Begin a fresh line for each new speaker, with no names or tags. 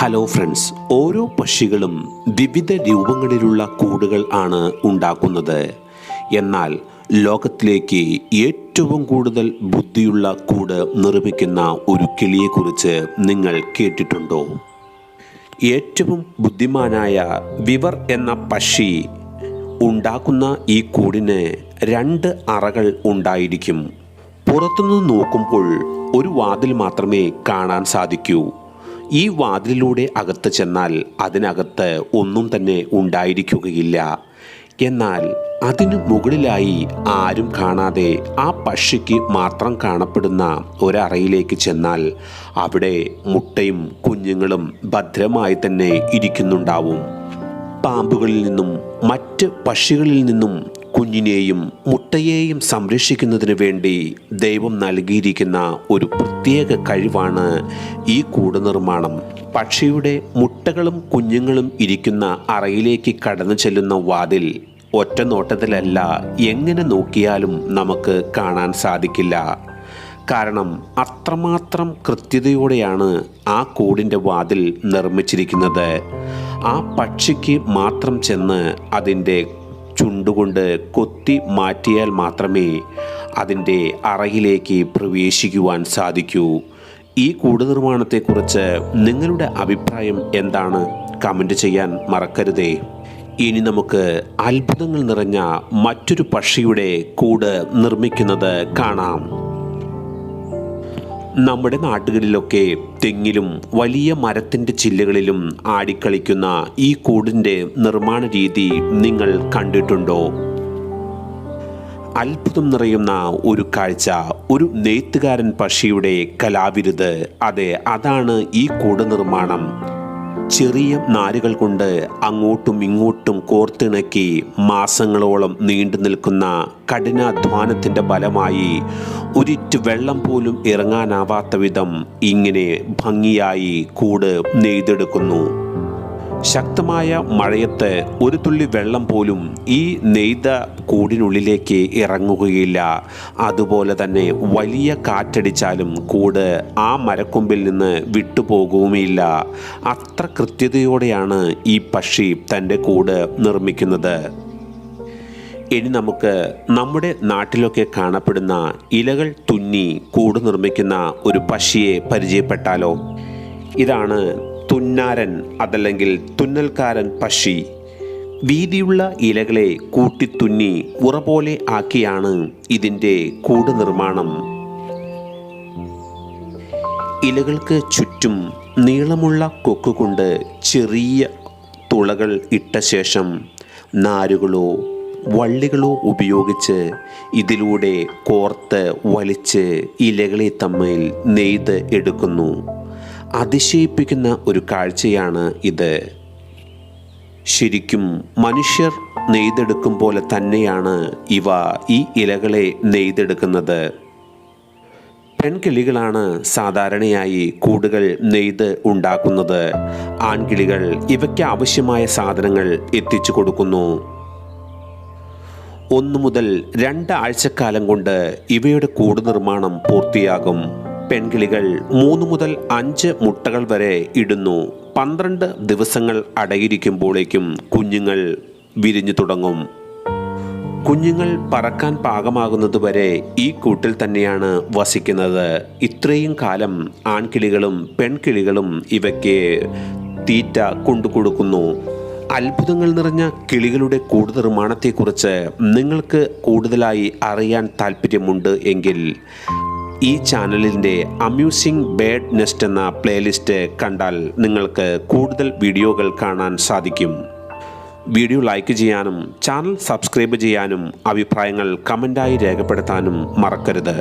Hello friends ഓരോ പക്ഷികളും വിവിധ രൂപങ്ങളിലുള്ള കൂടുകൾ ആണ് ഉണ്ടാക്കുന്നത്. എന്നാൽ ലോകത്തിലേക്ക് ഏറ്റവും കൂടുതൽ ബുദ്ധിയുള്ള കൂട് നിർമ്മിക്കുന്ന ഒരു കിളിയെക്കുറിച്ച് നിങ്ങൾ കേട്ടിട്ടുണ്ടോ? ഏറ്റവും ബുദ്ധിമാനായ വിവർ എന്ന പക്ഷി ഉണ്ടാക്കുന്ന ഈ കൂടിന് രണ്ട് അറകൾ ഉണ്ടായിരിക്കും. പുറത്തുനിന്ന് നോക്കുമ്പോൾ ഒരു വാതിൽ മാത്രമേ കാണാൻ സാധിക്കൂ. ഈ വാതിലിലൂടെ അകത്ത് ചെന്നാൽ അതിനകത്ത് ഒന്നും തന്നെ ഉണ്ടായിരിക്കുകയില്ല. എന്നാൽ അതിനു മുകളിലായി ആരും കാണാതെ ആ പക്ഷിക്ക് മാത്രം കാണപ്പെടുന്ന ഒരറയിലേക്ക് ചെന്നാൽ അവിടെ മുട്ടയും കുഞ്ഞുങ്ങളും ഭദ്രമായി തന്നെ ഇരിക്കുന്നുണ്ടാവും. പാമ്പുകളിൽ നിന്നും മറ്റ് പക്ഷികളിൽ നിന്നും കുഞ്ഞിനെയും മുട്ടയെയും സംരക്ഷിക്കുന്നതിന് വേണ്ടി ദൈവം നൽകിയിരിക്കുന്ന ഒരു പ്രത്യേക കഴിവാണ് ഈ കൂട് നിർമ്മാണം പക്ഷിയുടെ മുട്ടകളും കുഞ്ഞുങ്ങളും ഇരിക്കുന്ന അറയിലേക്ക് കടന്നു ചെല്ലുന്ന വാതിൽ ഒറ്റ നോട്ടത്തിലല്ല എങ്ങനെ നോക്കിയാലും നമുക്ക് കാണാൻ സാധിക്കില്ല. കാരണം അത്രമാത്രം കൃത്യതയോടെയാണ് ആ കൂടിന്റെ വാതിൽ നിർമ്മിച്ചിരിക്കുന്നത്. ആ പക്ഷിക്ക് മാത്രം ചെന്ന് അതിന്റെ ചുണ്ടുകൊണ്ട് കൊത്തി മാറ്റിയാൽ മാത്രമേ അതിന്റെ അറയിലേക്ക് പ്രവേശിക്കുവാൻ സാധിക്കൂ. ഈ കൂട് നിർമ്മാണത്തെക്കുറിച്ച് നിങ്ങളുടെ അഭിപ്രായം എന്താണ്? കമന്റ് ചെയ്യാൻ മറക്കരുതേ. ഇനി നമുക്ക് അത്ഭുതങ്ങൾ നിറഞ്ഞ മറ്റൊരു പക്ഷിയുടെ കൂട് നിർമ്മിക്കുന്നത് കാണാം. നമ്മുടെ നാട്ടുകളിലൊക്കെ തെങ്ങിലും വലിയ മരത്തിന്റെ ചില്ലുകളിലും ആടിക്കളിക്കുന്ന ഈ കൂടിന്റെ നിർമ്മാണ രീതി നിങ്ങൾ കണ്ടിട്ടുണ്ടോ? അത്ഭുതം നിറയുന്ന ഒരു കാഴ്ച ഒരു നെയ്ത്തുകാരൻ പക്ഷിയുടെ കലാവിരുത്. അതെ അതാണ് ഈ കൂട് നിർമ്മാണം. ചെറിയ നാരുകൾ കൊണ്ട് അങ്ങോട്ടും ഇങ്ങോട്ടും കോർത്തിണക്കി മാസങ്ങളോളം നീണ്ടു നിൽക്കുന്ന കഠിനാധ്വാനത്തിന്റെ ഫലമായി ഒരിറ്റ് വെള്ളം പോലും ഇറങ്ങാനാവാത്ത വിധം ഇങ്ങനെ ഭംഗിയായി കൂട് നെയ്തെടുക്കുന്നു. ശക്തമായ മഴയത്ത് ഒരു തുള്ളി വെള്ളം പോലും ഈ നെയ്ത കൂടിനുള്ളിലേക്ക് ഇറങ്ങുകയില്ല. അതുപോലെ തന്നെ വലിയ കാറ്റടിച്ചാലും കൂട് ആ മരക്കൊമ്പിൽ നിന്ന് വിട്ടുപോകുകയുമില്ല. അത്ര കൃത്യതയോടെയാണ് ഈ പക്ഷി തന്റെ കൂട് നിർമ്മിക്കുന്നത്. ഇനി നമുക്ക് നമ്മുടെ നാട്ടിലൊക്കെ കാണപ്പെടുന്ന ഇലകൾ തുന്നി കൂട് നിർമ്മിക്കുന്ന ഒരു പക്ഷിയെ പരിചയപ്പെട്ടാലോ? ഇതാണ് തുന്നാരൻ അതല്ലെങ്കിൽ തുന്നൽക്കാരൻ പക്ഷി. വീതിയുള്ള ഇലകളെ കൂട്ടിത്തുന്നി ഉറ പോലെ ആക്കിയാണ് ഇതിന്റെ കൂട് നിർമ്മാണം ഇലകൾക്ക് ചുറ്റും നീളമുള്ള കൊക്കുകൊണ്ട് ചെറിയ തുളകൾ ഇട്ട ശേഷം നാരുകളോ വള്ളികളോ ഉപയോഗിച്ച് ഇതിലൂടെ കോർത്ത് വലിച്ച് ഇലകളെ തമ്മിൽ നെയ്ത് എടുക്കുന്നു. അതിശയിപ്പിക്കുന്ന ഒരു കാഴ്ചയാണ് ഇത്. ശരിക്കും മനുഷ്യർ നെയ്തെടുക്കും പോലെ തന്നെയാണ് ഇവ ഈ ഇലകളെ നെയ്തെടുക്കുന്നത്. പെൺകിളികളാണ് സാധാരണയായി കൂടുകൾ നെയ്ത് ഉണ്ടാക്കുന്നത്. ആൺകിളികൾ ഇവയ്ക്ക് ആവശ്യമായ സാധനങ്ങൾ എത്തിച്ചു കൊടുക്കുന്നു. ഒന്നു മുതൽ രണ്ട് ആഴ്ചക്കാലം കൊണ്ട് ഇവയുടെ കൂട് നിർമ്മാണം പൂർത്തിയാകും. പെൺകിളികൾ മൂന്ന് മുതൽ അഞ്ച് മുട്ടകൾ വരെ ഇടുന്നു. പന്ത്രണ്ട് ദിവസങ്ങൾ അടയിരിക്കുമ്പോഴേക്കും കുഞ്ഞുങ്ങൾ വിരിഞ്ഞു തുടങ്ങും. കുഞ്ഞുങ്ങൾ പറക്കാൻ പാകമാകുന്നതുവരെ ഈ കൂട്ടിൽ തന്നെയാണ് വസിക്കുന്നത്. ഇത്രയും കാലം ആൺകിളികളും പെൺകിളികളും ഇവയ്ക്ക് തീറ്റ കൊണ്ടുകൊടുക്കുന്നു. അത്ഭുതങ്ങൾ നിറഞ്ഞ കിളികളുടെ കൂട് നിർമ്മാണത്തെക്കുറിച്ച് നിങ്ങൾക്ക് കൂടുതലായി അറിയാൻ താല്പര്യമുണ്ട് എങ്കിൽ ഈ ചാനലിന്റെ അമ്യൂസിംഗ് ബേഡ് നെസ്റ്റ് എന്ന പ്ലേലിസ്റ്റ് കണ്ടാൽ നിങ്ങൾക്ക് കൂടുതൽ വീഡിയോകൾ കാണാൻ സാധിക്കും. വീഡിയോ ലൈക്ക് ചെയ്യാനും ചാനൽ സബ്സ്ക്രൈബ് ചെയ്യാനും അഭിപ്രായങ്ങൾ കമന്റായി രേഖപ്പെടുത്താനും മറക്കരുത്.